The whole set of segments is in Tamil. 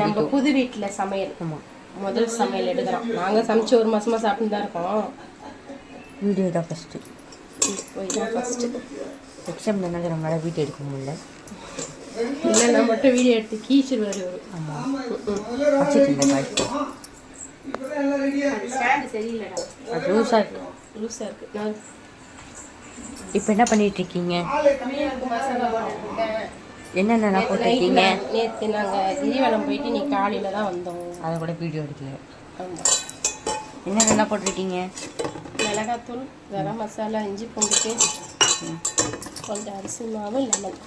நம்ம புது வீட்டில் சமையல். முதல் சமையல் எடுக்கிறோம். நாங்கள் சமைச்சு ஒரு மாசமா சாப்பிட்டு தான் இருக்கோம். வீடியோ தான் இதான் ஃபஸ்ட்டு எக்ஸாம் நம்மளால் வீடியோ எடுக்க முடியல. இல்லைன்னா மட்டும் வீடியோ எடுத்து கீச்சிரு வருவார் ஆமாம் சரியில்லைடா. லூஸாக இருக்கு. லூஸாக இருக்கு. நான் இப்போ என்ன போட்டுருக்கேன் என்னென்னலாம் போட்டிருக்கீங்க? நேற்று நாங்கள் கிரிவலம் போயிட்டு நீ காலையில் தான் வந்தோம். அதை கூட வீடியோ எடுக்கல. என்னென்னலாம் போட்டிருக்கீங்க? மிளகாத்தூள் கரம் மசாலா இஞ்சி பூண்டு பேஸ்ட் கொஞ்சம் அரிசி மாவு லெமன்.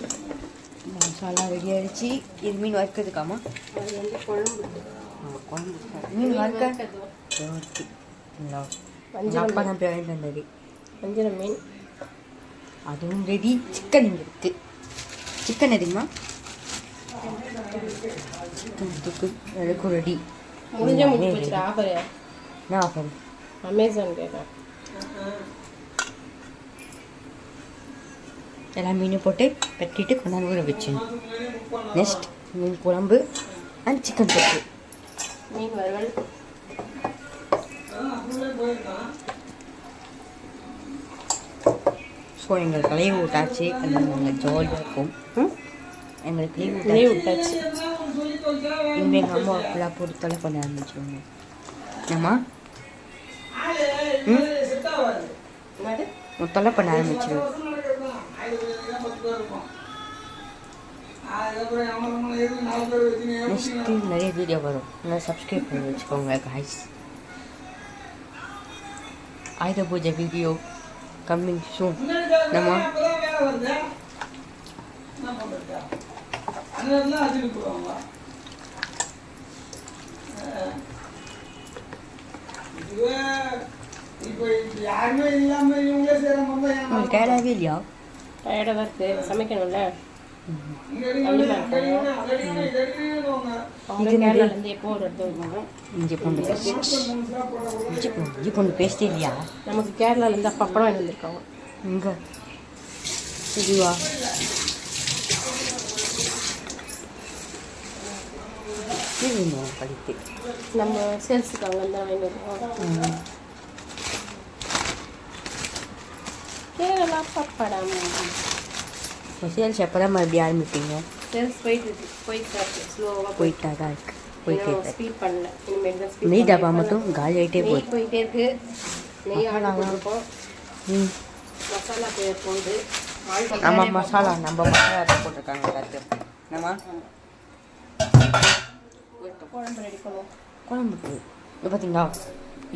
மசாலா ரெடி ஆயிடுச்சு. இது மீன் வறுக்கிறதுக்காமா? அது வந்து குழம்பு. குழம்பு மீன் வறுக்க? ஓகே. வந்தாரு. வஞ்சரம் மீன். அதுவும் ரெடி சிக்கன் இருக்கு. சிக்கன் எதுங்கம்மா சிக்கன் அதுக்கும் ரெடி முடிஞ்ச ஆஃபர் என்ன ஆஃபர் அமேசான் கேட்குறேன் எல்லா மீனும் போட்டு கட்டிட்டு கொண்டாந்து ஊற வச்சிடணும் நெக்ஸ்ட் மீன் குழம்பு அண்ட் சிக்கன் தொக்கு. மீன் வறுவல். ஸோ எங்களுக்கு லீவ் விட்டாச்சு. நாங்கள் ஜாலியாக இருக்கும்? எங்களுக்கு லீவ் நெய் விட்டாச்சு. இனிமேல் எங்கள் அம்மா ஃபுல்லாக தொலை பண்ண ஆரம்பிச்சிருவாங்க ஏம்மா ம்? என்னது உன் தொலை பண்ண ஆரம்பிச்சிருவோம் நெக்ஸ்ட்டு நிறைய வீடியோ வரும். நல்லா சப்ஸ்கிரைப் பண்ணி வச்சுக்கோங்க காய்ஸ் ஆயுத பூஜை வீடியோ கம்மிங் சூன் நம்ம உங்களுக்கு டயர்டாகவே இல்லையா? டயர்டாக தான் இருக்குது சமைக்கணும்ல. இஞ்சி பூண்டு இஞ்சி பூண்டு இஞ்சி பூண்டு பேஸ்டே இல்லையா? நமக்கு கேரளாலேருந்து அப்பா படம் வாங்கி வந்திருக்காங்க? இங்கே. இதுவா? இது படித்து நம்ம சேல்ஸுக்கு அங்கேருந்து வாங்கி வருவோம் கேரளா பப்படம் சேல்ஸ் எப்போ தான் மறுபடியும் ஆரம்பிப்பீங்க சேல்ஸ் போயிட்டு இருக்கு போயிட்டு இருக்கு ஸ்லோவாக போயிட்டா தான் இருக்கு போயிட்டே இருக்கு ஸ்பீட் பண்ணல இனிமேல் தான் ஸ்பீட் நெய் டப்பா மட்டும் காலி ஆகிட்டே போகுது போயிட்டே இருக்கு நெய் ஆர்டர் போட்டிருக்கோம் ம் மசாலா போய் போகுது ஆமாம் மசாலா நம்ம மசாலா தான் போட்டிருக்காங்க எல்லாத்தையும் என்னம்மா குழம்பு ரெடி பண்ணுவோம் குழம்புக்கு பார்த்தீங்களா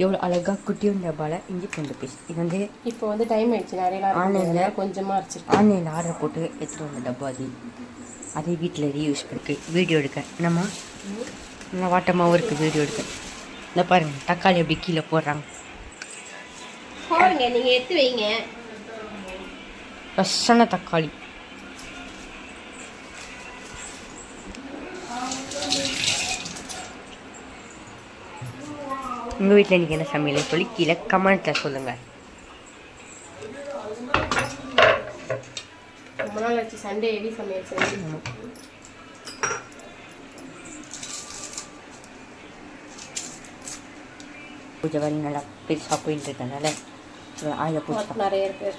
எவ்வளோ அழகாக குட்டியும் டப்பாவில் இஞ்சி பூண்டு பேஸ்ட் இது வந்து இப்போ வந்து டைம் ஆயிடுச்சு. நிறைய ஆன்லைன்ல? இருக்கிறதுனால கொஞ்சமா அரைச்சிருக்கேன். ஆன்லைனில் ஆர்டர் போட்டு எடுத்துகிட்டு வந்த டப்பா அது. அதே வீட்டில் ரீயூஸ் பண்ணிட்டு வீடியோ எடுக்க என்னம்மா? நல்லா வாட்டமாகவும் இருக்குது வீடியோ எடுக்க இந்த பாருங்க தக்காளி எப்படி கீழே போடுறாங்க. போடுங்க நீங்க எடுத்து வைங்க. ஃப்ரெஷ்ஷான தக்காளி. உங்கள் வீட்டில் இன்றைக்கி என்ன சமையல் சொல்லி கீழே கமெண்ட்டில் சொல்லுங்கள் ரொம்ப நாள் ஆச்சு சண்டே ஹெவி சமையல் செஞ்சு பூஜை வரி நல்லா பெருசாக போயிட்டு இருக்கனால ஆயில பூஜை நிறைய இருக்கு.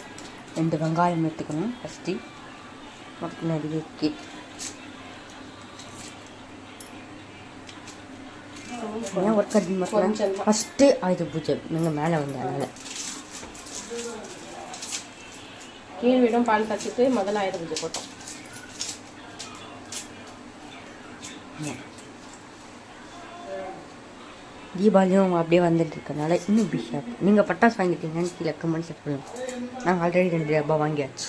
ரெண்டு வெங்காயம் எடுத்துக்கணும் ஃபஸ்ட்டு மொத்தம் நிறைய இருக்கு. ஏன் ஒர்க் கொஞ்சம். தான். ஃபஸ்ட்டு ஆயுத பூஜை. நீங்கள் மேலே வந்ததுனால கீழ் வீடும் பால் காய்ச்சிட்டு முதல்ல ஆயிரம் பூஜை போட்டோம். தீபாவளியும் அப்படியே வந்துட்டு இருக்கனால இன்னும் பிஸியாக இருக்கும் நீங்கள் பட்டாசு வாங்கிட்டீங்கன்னு கீழே கமெண்ட்ஸ் சொல்லுங்கள் நாங்கள் ஆல்ரெடி ரெண்டு டப்பா வாங்கியாச்சு.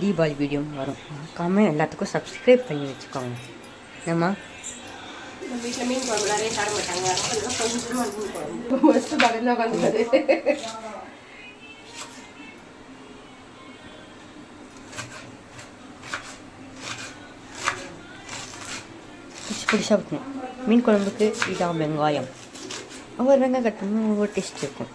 தீபாவளி வீடியோ வரும். மறக்காம எல்லாத்துக்கும் சப்ஸ்கிரைப் பண்ணி வச்சுக்கோங்க. என்னம்மா நம்ம வீட்டில் மீன் குழம்பு நிறைய சாப்பிட மாட்டாங்க. அதனால கொஞ்சமா மீன் குழம்பு. ஃபஸ்ட்டு பக்கத்தில் உட்காந்துருக்காது பிடிச்சி பிடிச்சா வைக்கணும் மீன் குழம்புக்கு இதான் வெங்காயம். ஒவ்வொரு வெங்காயம் கட் பண்ணி ஒவ்வொரு டேஸ்ட் இருக்கும்.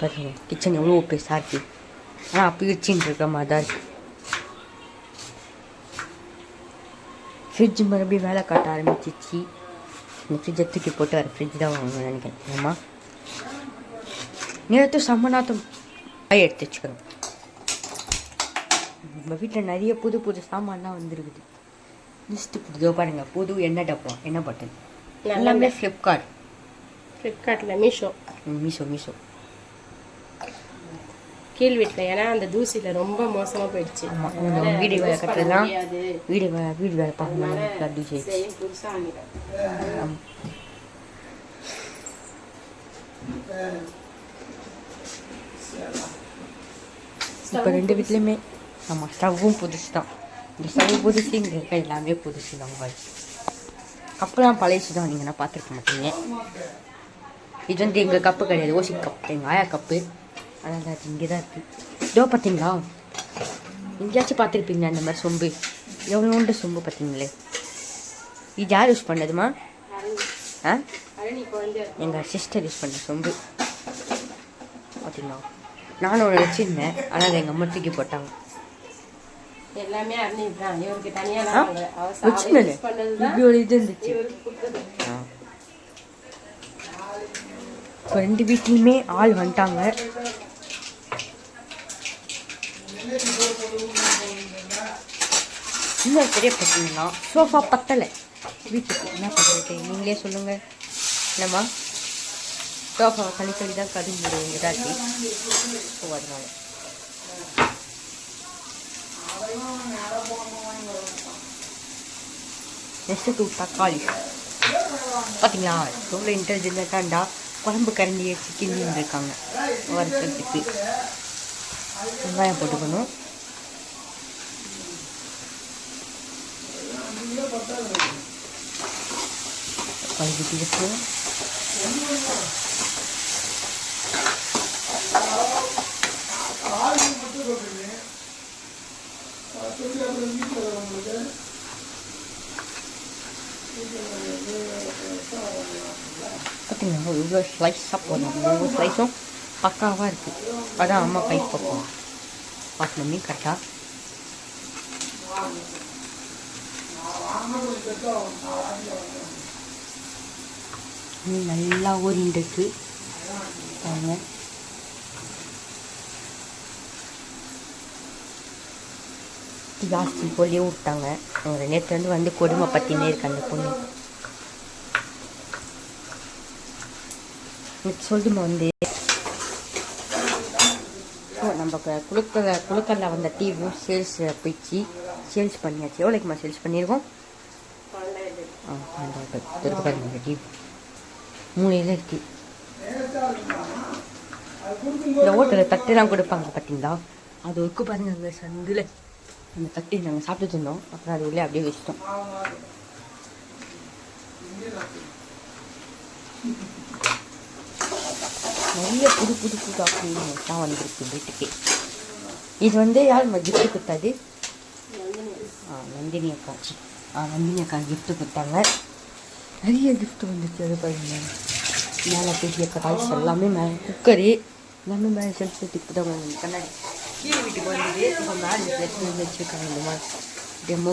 பாருங்க கிச்சன் எவ்வளோ பெருசாக இருக்குது ஆனால் அப்போ வச்சுட்டு இருக்க மாதிரி தான் இருக்குது ஃப்ரிட்ஜ் மறுபடியும் வேலை காட்ட ஆரம்பிச்சிச்சு. இந்த ஃப்ரிட்ஜை தூக்கி போட்டு வர ஃப்ரிட்ஜ் தான் வாங்கணும்னு நினைக்கிறேன். ஏமா நேரத்து சம்மநாத்தம் காய் எடுத்து வச்சுக்கிறோம் நம்ம வீட்டில் நிறைய புது புது சாமான்லாம் வந்துருக்குது. லிஸ்ட்டு புதுதோ பாருங்க புது எண்ணெய் டப்பா. எண்ணெய் பட்டன் எல்லாமே ஃப்ளிப்கார்ட் ஃப்ளிப்கார்ட்டில் மீஷோ. மீஷோ மீஷோ. கீழ் வீட்டில் ஏன்னா அந்த தூசியில் ரொம்ப மோசமாக போயிடுச்சு. ஆமாம் நம்ம வீடு வேலை கட்டுறதுலாம் முடியாது. வீடு வேலை வீடு வேலை பார்க்கணும் வாங்கிட்டேன். இப்போ ரெண்டு வீட்லேயுமே ஆமாம் ஸ்டவ்வும் புதுசு தான் இந்த ஸ்டவ் புதுசு இங்கே இருக்க எல்லாமே புதுசு தான் guys. கப்புலாம் பழையசு தான் நீங்கள் நான் பார்த்துருக்க மாட்டீங்க. இது வந்து எங்கள் கப்பு கிடையாது. ஓசி கப் எங்கள் ஆயா கப்பு. அதனால் அது இங்கே தான் இருக்குது இதோ பார்த்தீங்களா? எங்கேயாச்சும் பார்த்துருப்பீங்க அந்த மாதிரி சொம்பு? எவ்வளோ உண்டு சொம்பு பார்த்தீங்களே? இது யார் யூஸ் பண்ணதுமா ஆ? எங்கள் சிஸ்டர் யூஸ் பண்ண சொம்பு. பார்த்தீங்களா? நானும் ஒன்று வச்சுருந்தேன். ஆனால் அதை எங்கள் அம்மா தூக்கி போட்டாங்க. எல்லாமே இவருக்கு தனியாக ரெண்டு வீட்லேயுமே ஆள் வந்துட்டாங்க. இன்னொரு பெரிய பிரச்சனைனா சோஃபா பத்தலை. வீட்டுக்கு என்ன பண்ணுறது நீங்களே சொல்லுங்கள் என்னம்மா? சோஃபா களி களி தான் கரும்பு முடியும் இதாட்டி ஸோ அதனால. நெக்ஸ்ட்டு டூ தக்காளி பார்த்தீங்களா எவ்வளோ இன்டெலிஜென்ட்டாண்டா குழம்பு கரண்டியை சிக்கன் இருக்காங்க வறுக்கிறதுக்கு வெங்காயம் போட்டுக்கணும். தக்காளி இருக்கு பார்த்தீங்கன்னா இவ்வளோ ஸ்லைஸாக போடணும் ஒவ்வொரு ஸ்லைஸும் பக்காவாக இருக்குது அதான் அம்மா கை பக்கம் பார்க்கணும் கரெக்டாக நல்லா ஊறிண்டுக்கு பாருங்க. ஜாஸ்தி போலியே விட்டாங்க. அவங்க நேற்றுலேருந்து வந்து கொடுமை பற்றினே இருக்கு அந்த பொண்ணு. சொல்லுமா வந்து? நம்ம கு- குழுக்கல குழுக்கல்ல வந்த டீவும் சேல்ஸ் போயிடுச்சு. சேல்ஸ் பண்ணியாச்சு. எவ்வளோக்குமா சேல்ஸ் பண்ணியிருக்கோம்? ஆ பன்னெண்டாயிரம் திருப்பி பாருங்க இந்த டிவி மூலையில் இருக்கு இந்த ஹோட்டலில் தட்டுலாம் கொடுப்பாங்க பார்த்தீங்களா அது ஒருக்கு பாருங்க அங்கே சந்தில். அந்த தட்டு நாங்கள் சாப்பிட்டுட்டு இருந்தோம். அப்புறம் அது உள்ளே அப்படியே வச்சிட்டோம். நிறைய புது புது புது ஆஃபர்லாம் வந்திருக்கு வீட்டுக்கு. இது வந்து யார் கிஃப்ட் கொடுத்தாது? நந்தினி அக்கா. ஆ நந்தினி அக்கா கொடுத்தாங்க. நிறைய கிஃப்ட் வந்துச்சு அது பாருங்க. மேலே பெரிய காய்ஸ் எல்லாமே மேலே குக்கரு எல்லாமே மேலே செல்ஃப் இப்போ தான் வந்து கண்ணாடி கீழே வீட்டுக்கு வந்தது. இப்போ மேலே பிரச்சனை வச்சுருக்காங்க இந்த மாதிரி. டெமோ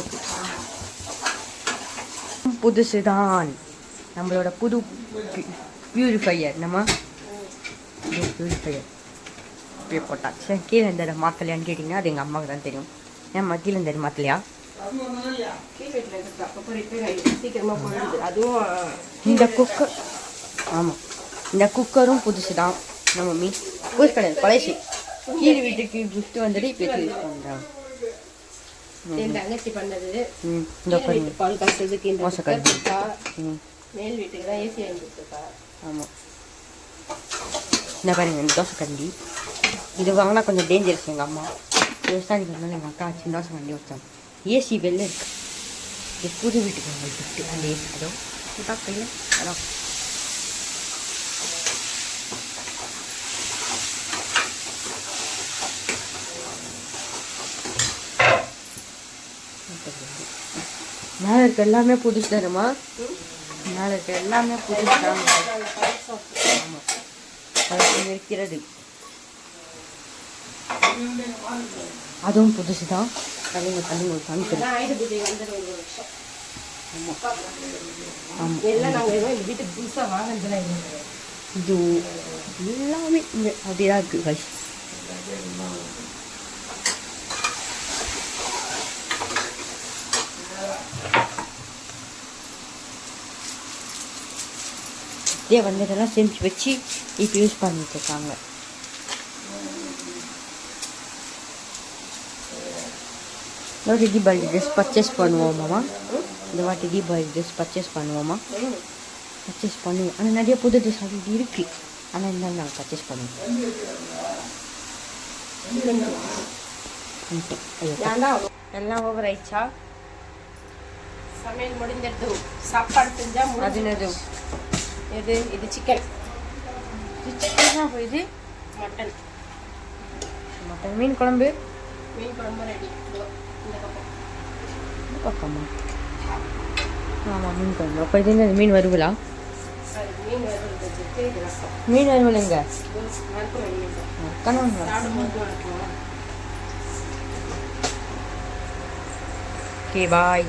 புதுசு தான் நம்மளோட புது பியூரிஃபையர் நம்ம பியூரிஃபையர் இப்படியே போட்டாச்சு. கீழே இந்த மாற்றலையான்னு கேட்டிங்கன்னா அது எங்கள் அம்மாவுக்கு தான் தெரியும். ஏன் கீழே இந்த மாற்றலையா அதுவும் இந்த குக்கர் ஆமாம் இந்த குக்கரும் புதுசு தான் நம்ம மீ புதுசு கிடையாது பழசு. கீழ் வீட்டுக்கு கிஃப்ட் வந்துட்டு இப்போ யூஸ் பண்ணுறாங்க என் தங்கச்சி பண்ணது. இந்த பால் காசுறதுக்கு இந்த மேல் வீட்டுக்கு தான் ஏசி வாங்கி கொடுத்துருக்கா? ஆமாம் இந்த பாருங்க இந்த தோசை கண்டி இது வாங்கினா கொஞ்சம் டேஞ்சரஸ் எங்கள் அம்மா. விவசாயி சொன்னாலும் எங்கள் அக்கா சின்ன தோசை கண்டி வச்சாங்க ஏசி வெளில இருக்கு இது புது வீட்டுக்கு வாங்க கிஃப்ட் அந்த ஏசி அதோ இதா கையில் அதான் மேலே இருக்க எல்லாமே புதுசு தானம்மா? மேலே இருக்க எல்லாமே புதுசு தான். ஆமாம் இருக்கிறது. அதுவும் புதுசு தான் தள்ளுங்க ஒரு காமிக்கிறேன் இது. எல்லாமே இங்கே அப்படிதான் இருக்குது கைஸ் இதே வந்ததெல்லாம் சேமிச்சு வச்சு இப்போ யூஸ் பண்ணிட்டு இருக்காங்க. இந்த வாட்டி தீபாவளி ட்ரெஸ் பர்ச்சேஸ் பண்ணுவோமாம்மா இந்த வாட்டி தீபாவளி ட்ரெஸ் பர்ச்சேஸ் பண்ணுவோமா பர்ச்சேஸ் பண்ணுவோம் ஆனால் நிறைய புது ட்ரெஸ் ஆல்ரெடி இருக்குது ஆனால் இருந்தாலும் நாங்கள் பர்ச்சேஸ் பண்ணுவோம் எல்லாம் ஓவர் ஆயிடுச்சா சமையல் முடிஞ்சிடுது சாப்பாடு செஞ்சா அது முடிஞ்சது என்னது எது இது சிக்கன் சிக்கன் இது மட்டன் மட்டன் மீன் குழம்பு மீன் குழம்பு ரெடி பக்கம். ஆமா பக்கமா ஆமாம் மீன் குழம்பு அப்போ இது என்ன மீன் வறுவலா மீன் வறுவல் எங்க கணவன் ஓகே பாய்